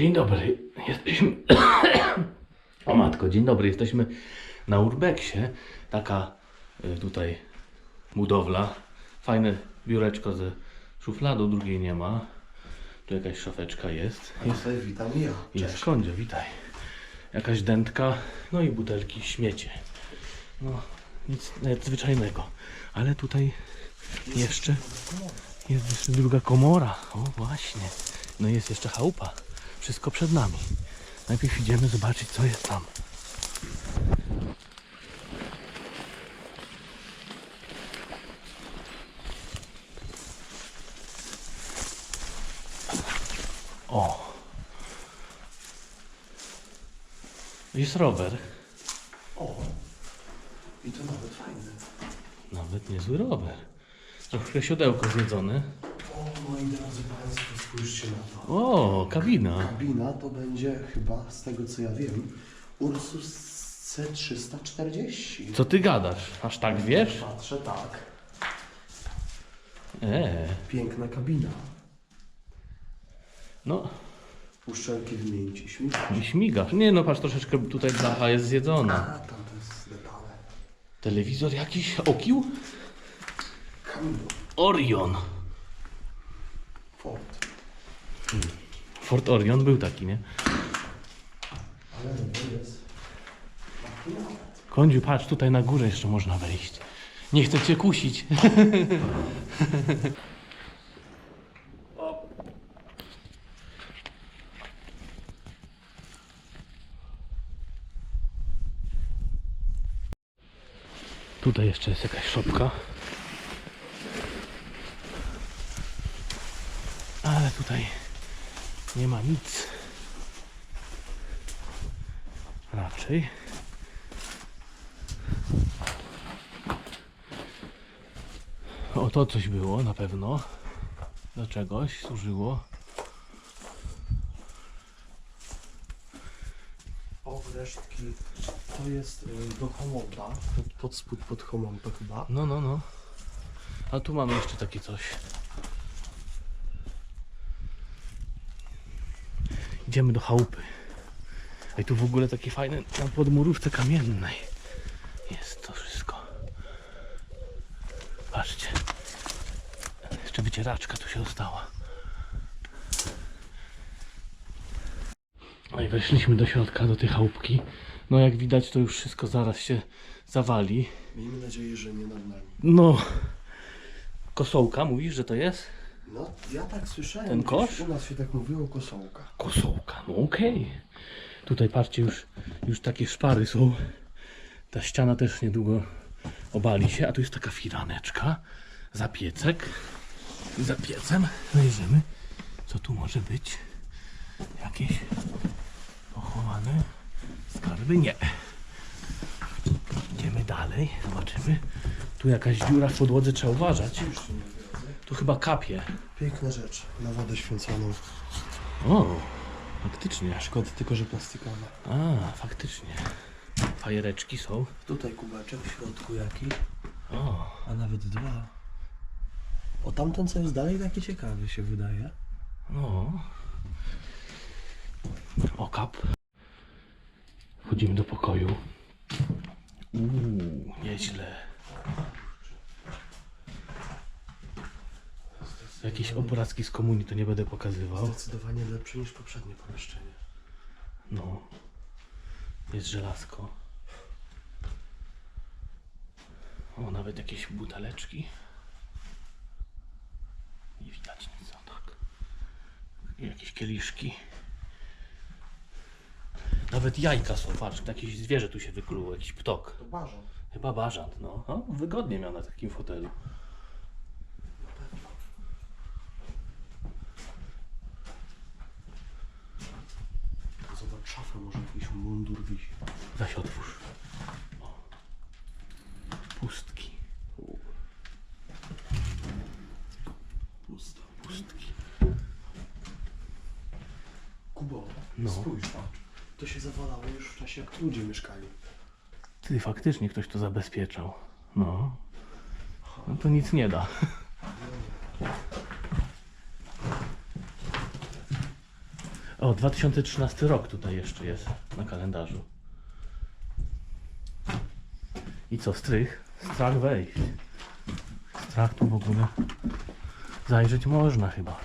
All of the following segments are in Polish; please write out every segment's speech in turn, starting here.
Dzień dobry. Jesteśmy. O matko, dzień dobry. Jesteśmy na Urbexie. Taka y, tutaj budowla. Fajne biureczko ze szufladą, drugiej nie ma. Tu jakaś szafeczka jest. Jest, Tutaj witam i ja. jest kondzio, witaj. Jakaś dętka, no i butelki, śmiecie. No, nic nadzwyczajnego. Ale tutaj jeszcze jest jeszcze druga komora. O, właśnie. No jest jeszcze chałupa. Wszystko przed nami. Najpierw idziemy zobaczyć, co jest tam. O! Jest rower. O! I to nawet fajne. Nawet niezły rower. Trochę siodełko zjedzone. O, moi drodzy Państwo, spójrzcie na to. O, kabina. Kabina to będzie chyba, z tego co ja wiem, Ursus C340. Co ty gadasz? Aż tak wiesz? Patrzę, tak. Eee, Piękna kabina. no Uszczelki wymienić i śmigać. i śmigasz. Nie no, patrz, troszeczkę tutaj blacha jest A, zjedzona. tam to jest detale. Telewizor jakiś? Okił? Camino. Orion. Ford Orion był taki, nie? Ale. Kądziu, patrz, tutaj na górę jeszcze można wejść. Nie chcę cię kusić. Tutaj jeszcze jest jakaś szopka. Ale tutaj nie ma nic. Raczej. O, to coś było na pewno. Do czegoś służyło. O, resztki. To jest y, do homonta. Pod, pod spód pod homonto chyba. No, no, no. A tu mamy jeszcze takie coś. Idziemy do chałupy. A i tu w ogóle takie fajne na podmurówce kamiennej. Jest to wszystko. Patrzcie. Jeszcze wycieraczka tu się ostała. No i weszliśmy do środka, do tej chałupki. No jak widać to już wszystko zaraz się zawali. Miejmy nadzieję, że nie nad nami. No. Kosołka, mówisz, że to jest? No, ja tak słyszałem. Ten gdzieś kosz? U nas się tak mówiło kosołka. Kosołka, no okej. Tutaj patrzcie, już, już takie szpary są. Ta ściana też niedługo obali się, a tu jest taka firaneczka. Za piecek. I za piecem wejrzymy, co tu może być. Jakieś pochowane skarby? Nie. Idziemy dalej, zobaczymy. Tu jakaś dziura w podłodze, trzeba uważać. Już nie. Tu chyba kapie. Piękna rzecz. Na wodę święconą. O, faktycznie. Szkoda tylko, że plastikowa. A, faktycznie. Fajereczki są. Tutaj kubeczek w środku jaki. O, A nawet dwa. O tamten co jest dalej taki ciekawy się wydaje. no. Okap. Wchodzimy do pokoju. Uuu, nieźle. Jakieś obrazki z komunii to nie będę pokazywał. Zdecydowanie lepsze niż poprzednie pomieszczenie. No. Jest żelazko. O, nawet jakieś buteleczki. Nie widać nic, o tak. I jakieś kieliszki. Nawet jajka są, patrz, jakieś zwierzę tu się wykluło, jakiś ptok. To bażant. Chyba bażant, no. O, wygodnie miał na takim fotelu. Zobacz szafę, może jakiś mundur wisi. Weź otwórz. O. Pustki. Pusto. Pustki. Kubo, No. spójrz patrz. To się zawalało już w czasie jak ludzie mieszkali. Ty, faktycznie ktoś to zabezpieczał. No. No to nic nie da. O, 2013 rok tutaj jeszcze jest na kalendarzu. I co, strych? Strach wejść. Strach tu w ogóle zajrzeć można chyba.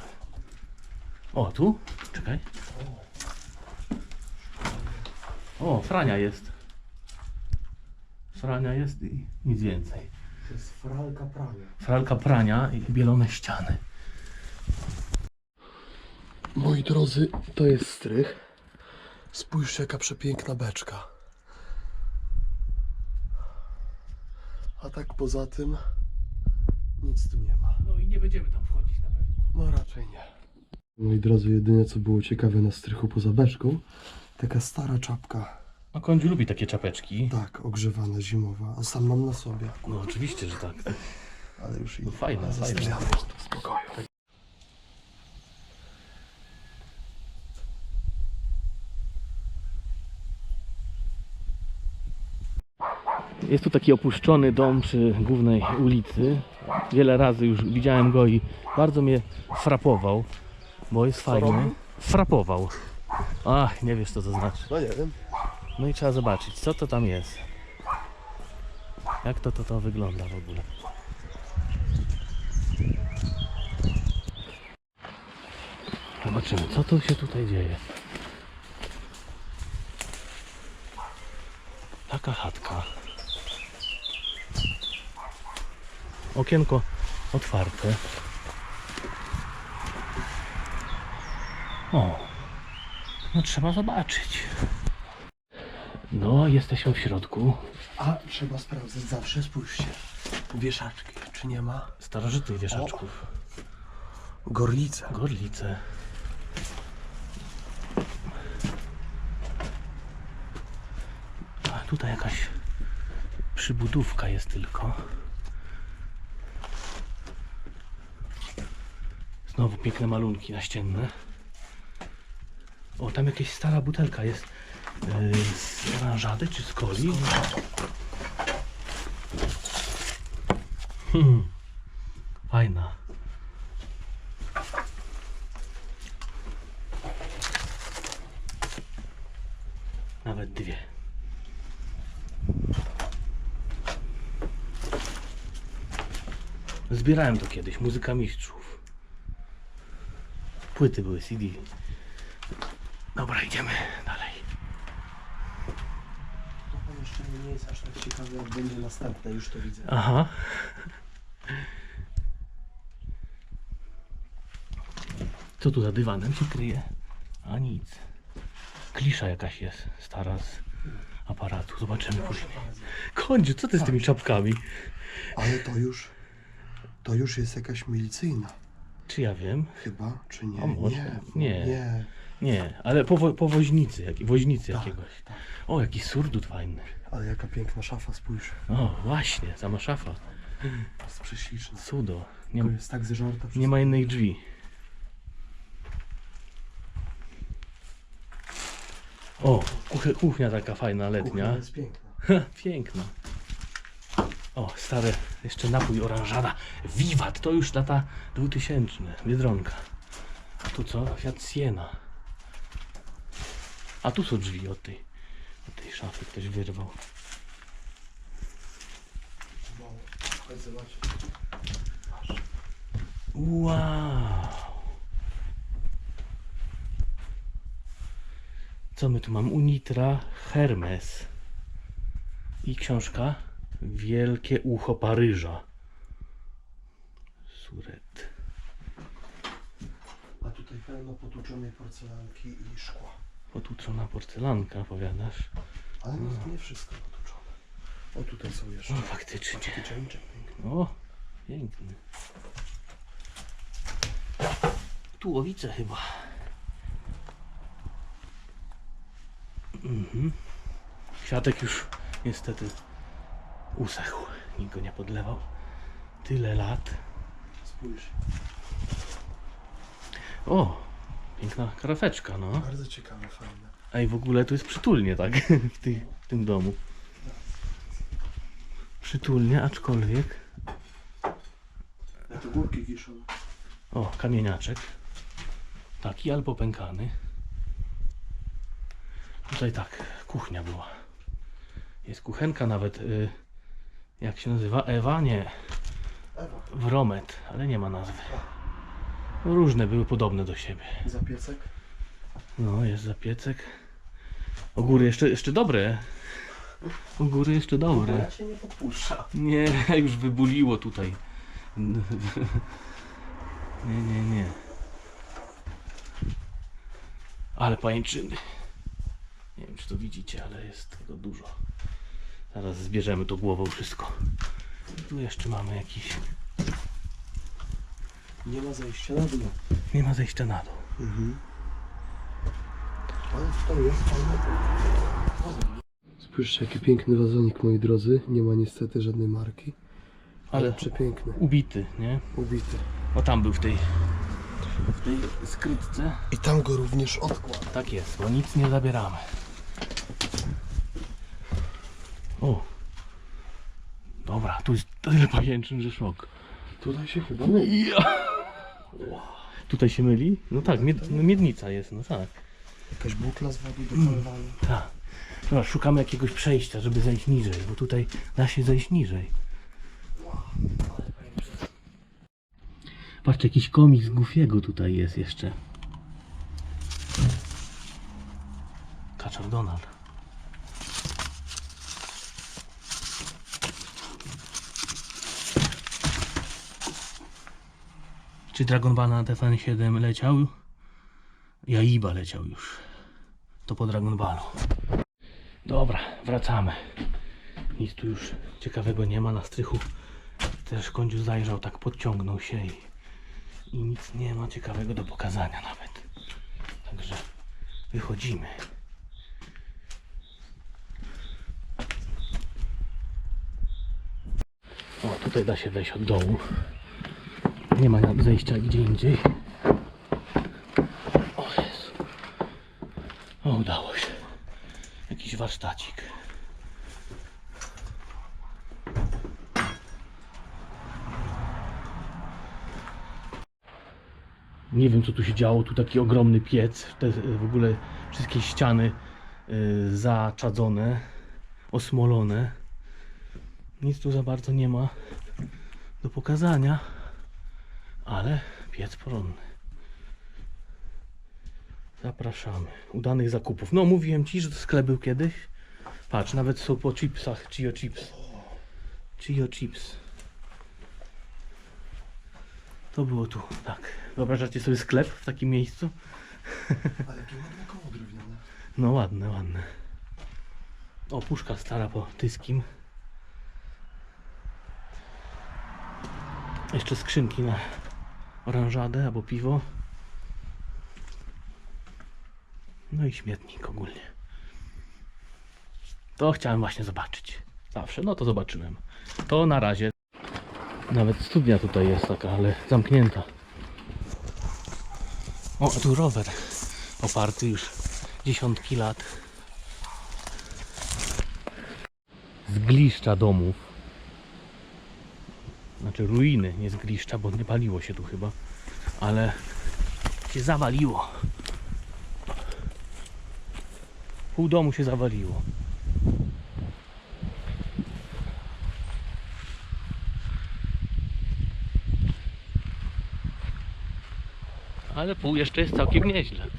O, tu? Czekaj. O, Frania jest. Frania jest i nic więcej. To jest fralka prania. Fralka prania i bielone ściany. Moi drodzy, to jest strych. Spójrzcie, jaka przepiękna beczka. A tak poza tym, nic tu nie ma. No i nie będziemy tam wchodzić na pewno. No raczej nie. Moi drodzy, jedynie co było ciekawe na strychu poza beczką, taka stara czapka, No Kądziu lubi takie czapeczki. tak, ogrzewana, zimowa, a sam mam na sobie. No oczywiście, że tak. Ale już i No fajne, zostawiamy fajne. to w spokoju. Jest tu taki opuszczony dom przy głównej ulicy. Wiele razy już widziałem go i bardzo mnie frapował, bo jest fajny. Frapował. Ach, nie wiesz co to znaczy. No nie wiem. No i trzeba zobaczyć, co to tam jest. Jak to to, to wygląda w ogóle. Zobaczymy, co tu się tutaj dzieje. Taka chatka. Okienko otwarte. O, no trzeba zobaczyć. No, jesteśmy w środku A trzeba sprawdzać zawsze, spójrzcie. Wieszaczki, czy nie ma? starożytnych wieszaczków. Gorlice. Gorlice. A tutaj jakaś przybudówka jest tylko. Znowu piękne malunki naścienne. O, tam jakaś stara butelka jest. Yy, z oranżady czy z coli? Hmm. Fajna. Nawet dwie. Zbierałem to kiedyś, muzyka mistrzów. Płyty były CD. Dobra, idziemy dalej. To pomieszczenie nie jest aż tak ciekawe, jak będzie następne, już to widzę. Aha. Co tu za dywanem się kryje? A nic. Klisza jakaś jest, stara z aparatu. Zobaczymy później. Kądziu, co ty z tymi czapkami? Ale to już, to już jest jakaś milicyjna. Czy ja wiem? Chyba, czy nie? A może? Nie. Nie. Nie. Nie, ale po, wo- po woźnicy, jak, woźnicy Tak, jakiegoś. tak. O, jaki surdut fajny. Ale jaka piękna szafa, spójrz. O, właśnie, sama szafa. Jest prześliczna. Cudo. Nie, jest tak zeżarta nie ma innej drzwi. O, kuch- kuchnia taka fajna, Kuchnia letnia. jest piękna. Piękna. O, stary, jeszcze napój oranżada. Wiwat, to już lata 2000. Biedronka. A tu co? Fiat Siena. A tu są drzwi od tej, od tej szafy. Ktoś wyrwał. Wow. Co my tu mamy? Unitra Hermes. I książka Wielkie ucho Paryża. Suret. A tutaj pełno potłuczonej porcelanki i szkła. Potłuczona porcelanka, powiadasz? Ale nie, nie wszystko potłuczone. O, tutaj są jeszcze. No faktycznie. Kiczęczek piękny. O, piękny. Tułowice chyba. Mhm. Kwiatek już niestety usechł. Nikt go nie podlewał. Tyle lat. Spójrz. O, piękna karafeczka, no. Bardzo ciekawe, fajne. A i w ogóle tu jest przytulnie, tak? W, tej, w tym domu. Przytulnie, aczkolwiek. Ja tu głupki wiszą. O, kamieniaczek. Taki albo pękany. Tutaj tak, kuchnia była. Jest kuchenka nawet. Y, jak się nazywa? Ewa? Nie. Ewa. Wromet, ale nie ma nazwy. Różne były podobne do siebie. Za piecek. No, jest zapiecek. O góry jeszcze, jeszcze dobre. O góry jeszcze dobre. Ja się nie podpuszcza. Nie, już wybuliło tutaj. Nie, nie, nie. Ale pajęczyny. Nie wiem, czy to widzicie, ale jest tego dużo. Zaraz zbierzemy to głową wszystko. Tu jeszcze mamy jakiś... Nie ma zejścia na dół. Nie ma zejścia na dół. Mhm. To jest. Spójrzcie, jaki piękny wazonik, moi drodzy. Nie ma niestety żadnej marki. Ale Ale przepiękny. ubity, nie? Ubity. O tam był w tej... W tej skrytce. I tam go również odkłada. Tak jest, bo nic nie zabieramy. O! Dobra, tu jest tyle pajęczyn, że szok. Tutaj się chyba myli. Tutaj się myli? No tak, mied, no miednica jest, no tak. Jakaś bukla z wody do polowania. tak. Dobra, szukamy jakiegoś przejścia, żeby zejść niżej, bo tutaj da się zejść niżej. Patrzcie, jakiś komik z Goofiego tutaj jest jeszcze. Kaczor Donald. Czy Dragon Ball na TFN7 leciał? Jaiba leciał już. To po Dragon Ballu. Dobra, wracamy. Nic tu już ciekawego nie ma na strychu. Też kądziu zajrzał, tak podciągnął się i, i nic nie ma ciekawego do pokazania nawet. Także wychodzimy. O, tutaj da się wejść od dołu. Nie ma zejścia gdzie indziej. O Jezu. O, udało się. Jakiś warsztacik. Nie wiem co tu się działo, tu taki ogromny piec, te w ogóle wszystkie ściany y, zaczadzone, osmolone. Nic tu za bardzo nie ma do pokazania, ale piec porządny. Zapraszamy. Udanych zakupów. No mówiłem Ci, że to sklep był kiedyś. Patrz, nawet są po chipsach. Chio chips. Chio chips. To było tu, tak. Wyobrażacie sobie sklep w takim miejscu? Ale jakie ładne koło drewniane. No ładne, ładne. O, puszka stara po tyskim. Jeszcze skrzynki na oranżadę albo piwo. No i śmietnik ogólnie. To chciałem właśnie zobaczyć. Zawsze, no to zobaczyłem. To na razie. Nawet studnia tutaj jest taka, ale zamknięta. O, tu rower oparty już dziesiątki lat. Zgliszcza domów. Znaczy ruiny, nie zgliszcza, bo nie paliło się tu chyba. Ale się zawaliło. Pół domu się zawaliło. Ale pół jeszcze jest całkiem nieźle.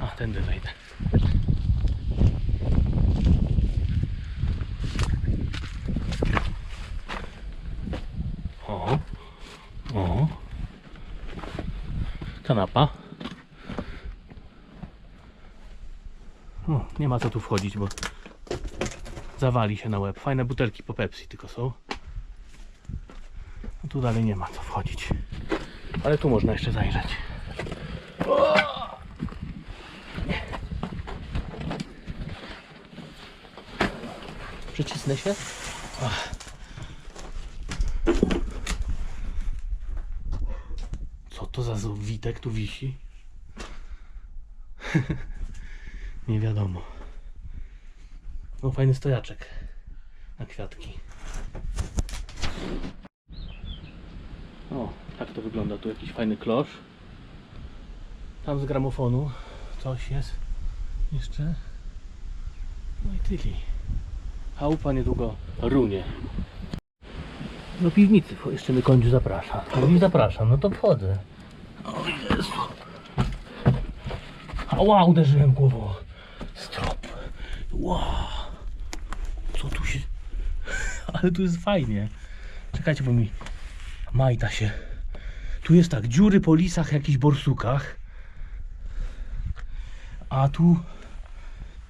A, tędy wejdę. Kanapa. O, nie ma co tu wchodzić, bo zawali się na łeb. Fajne butelki po Pepsi tylko są. No tu dalej nie ma co wchodzić. Ale tu można jeszcze zajrzeć. O! Przycisnę się. Ach. Co to za witek tu wisi? Nie wiadomo. No fajny stojaczek na kwiatki. O, tak to wygląda. Tu jakiś fajny klosz. Tam z gramofonu Coś jest jeszcze. No i tyle. Chałupa niedługo runie. Do piwnicy jeszcze mnie kończy zaprasza. Mówi zapraszam, no to wchodzę. O Jezu. Ała, uderzyłem głową. Strop. Wow. Co tu się... Ale tu jest fajnie. Czekajcie, bo mi majta się. Tu jest tak, dziury po lisach, jakichś borsukach. A tu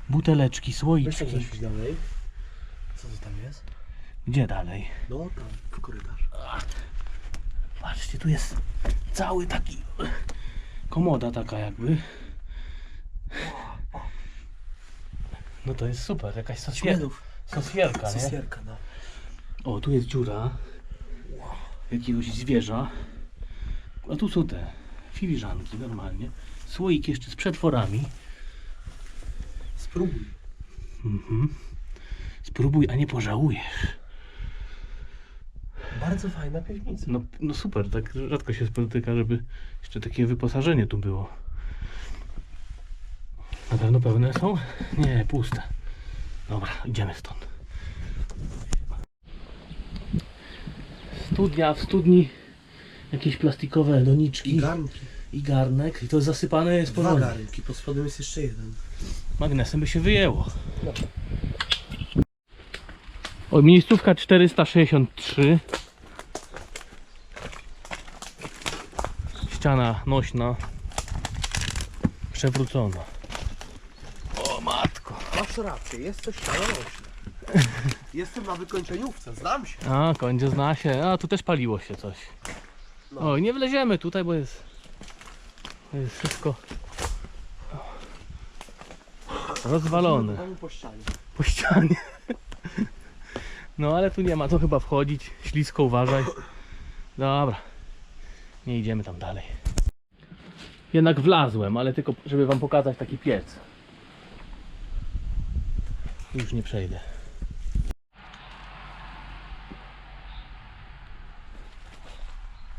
buteleczki, Weź słoiczki. zaświeć dalej. Co to tam jest? Gdzie dalej? No tam, w korytarz. Patrzcie, tu jest cały taki komoda taka jakby. No to jest super, jakaś sosierka, Śmielów. sosierka nie? Sosierka, no. O, tu jest dziura jakiegoś zwierza. A tu są te filiżanki normalnie. Słoik jeszcze z przetworami. Spróbuj. Mhm. Spróbuj, a nie pożałujesz. Bardzo fajna piwnica. No, no super, tak rzadko się spotyka, żeby jeszcze takie wyposażenie tu było. Na pewno pełne są? Nie, puste. Dobra, idziemy stąd. Studnia, w studni jakieś plastikowe doniczki I garnki. i garnek. I to zasypane jest Dwa porządnie. garnki, pod spodem jest jeszcze jeden. Magnesem by się wyjęło. O, miejscówka 463. Ściana nośna. Przewrócona. O matko. Masz rację, jest coś szalone. Jestem na wykończeniówce, znam się. A, kończy zna się. A, tu też paliło się coś. No. Oj, nie wleziemy tutaj, bo jest... To jest wszystko... Rozwalone. Po ścianie. po ścianie. No ale tu nie ma co chyba wchodzić. Ślisko uważaj. Dobra. Nie idziemy tam dalej. Jednak wlazłem, ale tylko żeby wam pokazać taki piec. Już nie przejdę.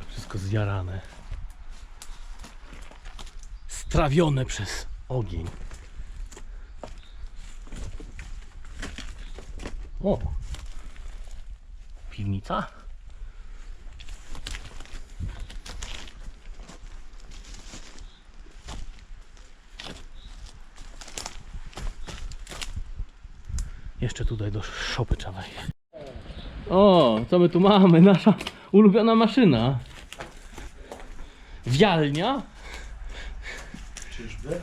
Wszystko zjarane. Strawione przez ogień. O! Piwnica? Jeszcze tutaj do szopy trzeba wejść. O, co my tu mamy? Nasza ulubiona maszyna. Wialnia? Czyżby?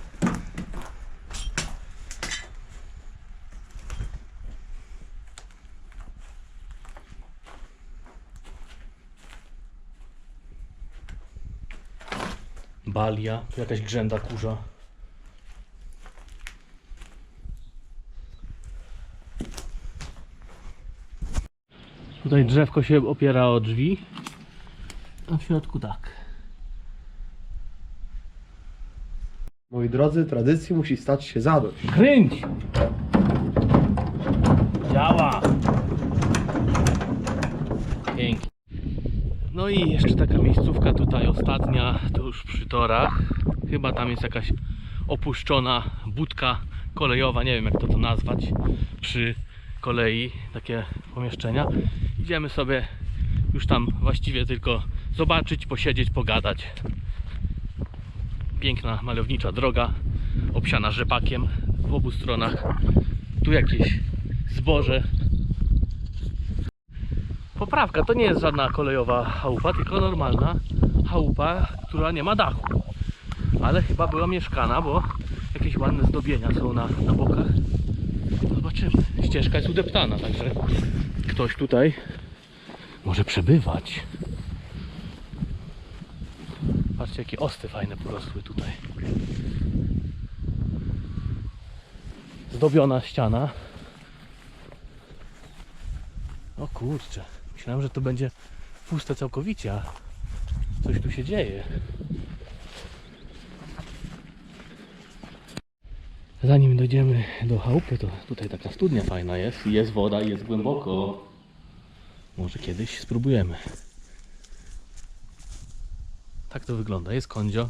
Balia, tu jakaś grzęda kurza. Tutaj drzewko się opiera o drzwi, a w środku tak. Moi drodzy, tradycji musi stać się zadość. Kręć! Działa! Pięknie. No i jeszcze taka miejscówka tutaj ostatnia, to już przy torach. Chyba tam jest jakaś opuszczona budka kolejowa, nie wiem jak to to nazwać, przy kolei, takie pomieszczenia. Idziemy sobie już tam właściwie tylko zobaczyć, posiedzieć, pogadać. Piękna, malownicza droga, obsiana rzepakiem w obu stronach. Tu jakieś zboże. Poprawka, to nie jest żadna kolejowa chałupa, tylko normalna chałupa, która nie ma dachu. Ale chyba była mieszkana, bo jakieś ładne zdobienia są na, na bokach. Zobaczymy. Ścieżka jest udeptana, także ktoś tutaj może przebywać. Patrzcie, jakie osty fajne porosły tutaj. Zdobiona ściana. O kurczę, myślałem, że to będzie puste całkowicie, a coś tu się dzieje. Zanim dojdziemy do chałupy, to tutaj taka studnia fajna jest. Jest woda jest głęboko. Może kiedyś spróbujemy. Tak to wygląda. Jest kondzio,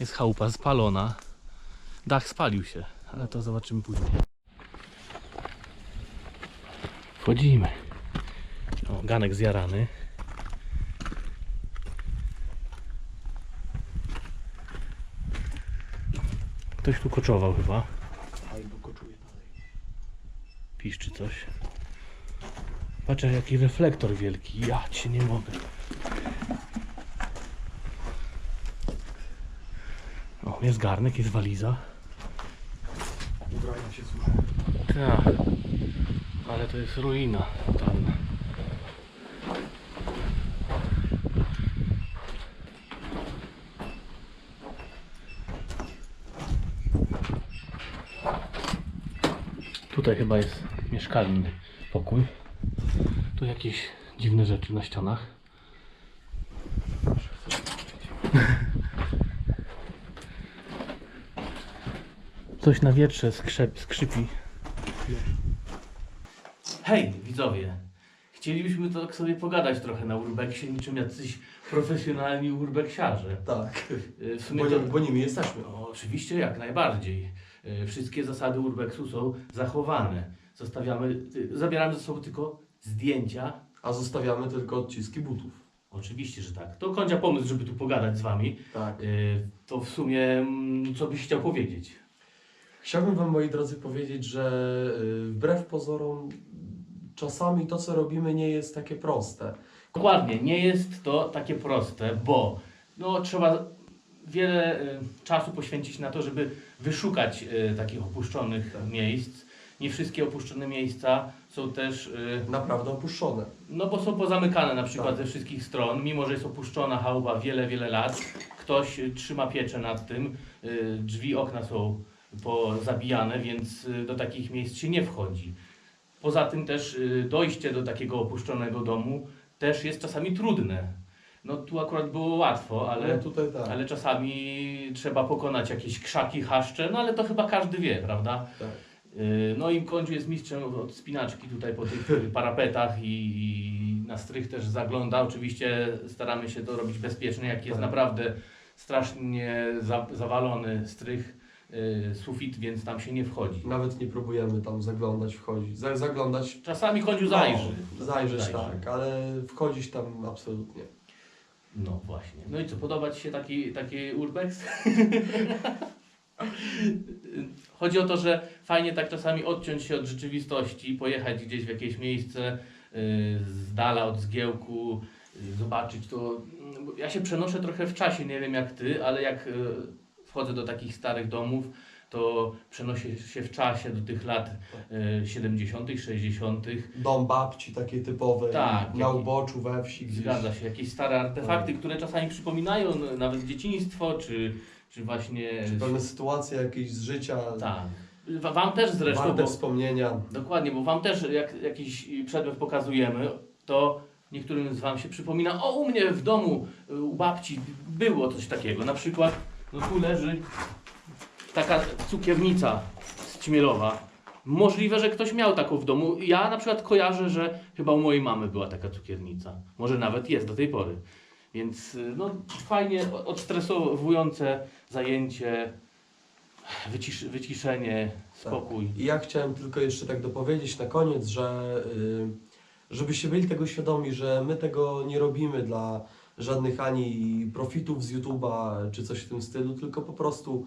jest chałupa spalona. Dach spalił się, ale to zobaczymy później. Wchodzimy. O, ganek zjarany. Ktoś tu koczował chyba. Albo koczuje dalej. Piszczy coś. Patrz jaki reflektor wielki. Ja cię nie mogę. O, jest garnek, jest waliza. Ubrania się suszą. Tak. Ale to jest ruina totalna. Tutaj chyba jest mieszkalny pokój. Tu jakieś dziwne rzeczy na ścianach. Coś na wietrze skrzep, skrzypi. Hej, widzowie! Chcielibyśmy tak sobie pogadać trochę na urbexie, niczym jacyś profesjonalni urbeksiarze. Tak. Y, W sumie Bo, to, nie- bo nimi jesteśmy. no, oczywiście jak najbardziej. Y, Wszystkie zasady urbexu są zachowane. Zostawiamy, zabieramy ze sobą tylko zdjęcia. A zostawiamy tylko odciski butów. Oczywiście, że tak. To końca pomysł, żeby tu pogadać z wami. Tak. Y, To w sumie, mm, co byś chciał powiedzieć? Chciałbym Wam, moi drodzy, powiedzieć, że y, wbrew pozorom czasami to, co robimy, nie jest takie proste. Dokładnie, nie jest to takie proste, bo no, trzeba wiele y, czasu poświęcić na to, żeby wyszukać y, takich opuszczonych Tak. miejsc. Nie wszystkie opuszczone miejsca są też, y, Naprawdę opuszczone. no bo są pozamykane na przykład Tak. ze wszystkich stron, mimo że jest opuszczona chałupa wiele, wiele lat. Ktoś y, trzyma pieczę nad tym, y, drzwi, okna są pozabijane, więc do takich miejsc się nie wchodzi. Poza tym też dojście do takiego opuszczonego domu też jest czasami trudne. No tu akurat było łatwo, ale, no tak. ale czasami trzeba pokonać jakieś krzaki, chaszcze, no ale to chyba każdy wie, prawda? tak. Y, No i Kądziu jest mistrzem od spinaczki tutaj po tych parapetach i, na strych też zagląda. Oczywiście staramy się to robić bezpiecznie, jak jest Tak. naprawdę strasznie za, zawalony strych, y, sufit, więc tam się nie wchodzi. Nawet nie próbujemy tam zaglądać, wchodzić. Za, zaglądać. Czasami Kądziu zajrzy. No, zajrzeć, tak, ale wchodzić tam absolutnie. No właśnie. No i co, podoba Ci się taki, taki urbex? Chodzi o to, że fajnie tak czasami odciąć się od rzeczywistości, pojechać gdzieś w jakieś miejsce yy, z dala od zgiełku, yy, zobaczyć to. Mm, Ja się przenoszę trochę w czasie, nie wiem jak Ty, ale jak yy, wchodzę do takich starych domów, to przenoszę się w czasie do tych lat yy, 70., 60. Dom babci takie typowe. Tak, Na uboczu, we wsi gdzieś. Zgadza się, jakieś stare artefakty, które czasami przypominają nawet dzieciństwo, czy, czy właśnie. Czy pewne sytuacje jakieś z życia. Tak. Wa- Wam też zresztą, Warte bo, wspomnienia. dokładnie, bo Wam też jak jakiś przedmiot pokazujemy, to niektórym z Wam się przypomina, o u mnie w domu, u babci było coś takiego. Na przykład, no tu leży taka cukiernica Ćmielowa. Możliwe, że ktoś miał taką w domu. Ja na przykład kojarzę, że chyba u mojej mamy była taka cukiernica. Może nawet jest do tej pory. Więc y, no, fajnie odstresowujące zajęcie, wycisz, wyciszenie, spokój. I ja chciałem tylko jeszcze tak dopowiedzieć na koniec, że y, żebyście byli tego świadomi, że my tego nie robimy dla żadnych ani profitów z YouTube'a czy coś w tym stylu, tylko po prostu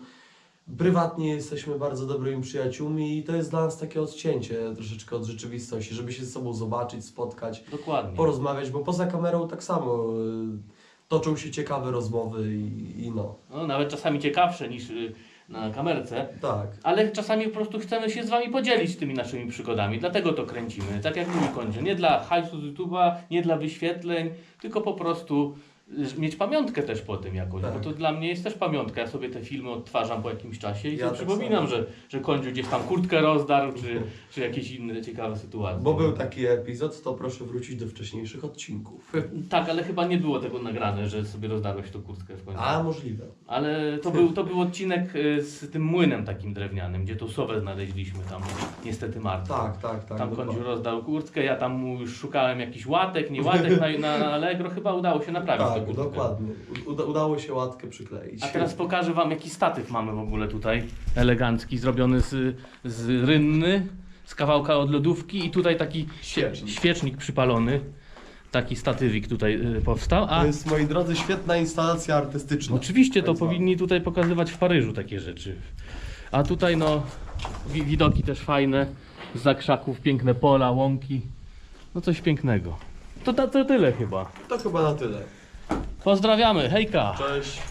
prywatnie jesteśmy bardzo dobrymi przyjaciółmi i to jest dla nas takie odcięcie troszeczkę od rzeczywistości, żeby się ze sobą zobaczyć, spotkać, Dokładnie. porozmawiać, bo poza kamerą tak samo y, toczą się ciekawe rozmowy i, i no, No, nawet czasami ciekawsze niż y, na kamerce. tak. Ale czasami po prostu chcemy się z Wami podzielić tymi naszymi przygodami, dlatego to kręcimy. Tak jak mówi Kondzie, nie dla hajsu z YouTube'a, nie dla wyświetleń, tylko po prostu mieć pamiątkę też po tym jakoś, Tak. bo to dla mnie jest też pamiątka. Ja sobie te filmy odtwarzam po jakimś czasie i Ja sobie tak przypominam, samo. że, że Kondziu gdzieś tam kurtkę rozdarł, czy, czy jakieś inne ciekawe sytuacje. Bo był taki epizod, to proszę wrócić do wcześniejszych odcinków. Tak, ale chyba nie było tego nagrane, że sobie rozdarłeś tą kurtkę w końcu. A, możliwe. Ale to był, to był odcinek y, z tym młynem takim drewnianym, gdzie tą sowę znaleźliśmy tam, niestety martwą. Tak, tak, tak. Tam dokładnie. Kondziu rozdał kurtkę, ja tam już szukałem jakiś łatek, nie łatek na, na Allegro, chyba udało się naprawić Tak, górkę. dokładnie. Uda, udało się łatkę przykleić. A teraz pokażę wam jaki statyw mamy w ogóle tutaj. Elegancki, zrobiony z, z rynny, z kawałka od lodówki i tutaj taki Świecznik. świecznik przypalony. Taki statywik tutaj y, powstał. A To jest, moi drodzy, świetna instalacja artystyczna. oczywiście to Tak powinni tutaj pokazywać w Paryżu takie rzeczy. A tutaj no wi- widoki też fajne. Z zakrzaków piękne pola, łąki. No coś pięknego. To, to, to tyle chyba. To chyba na tyle. Pozdrawiamy, hejka! Cześć.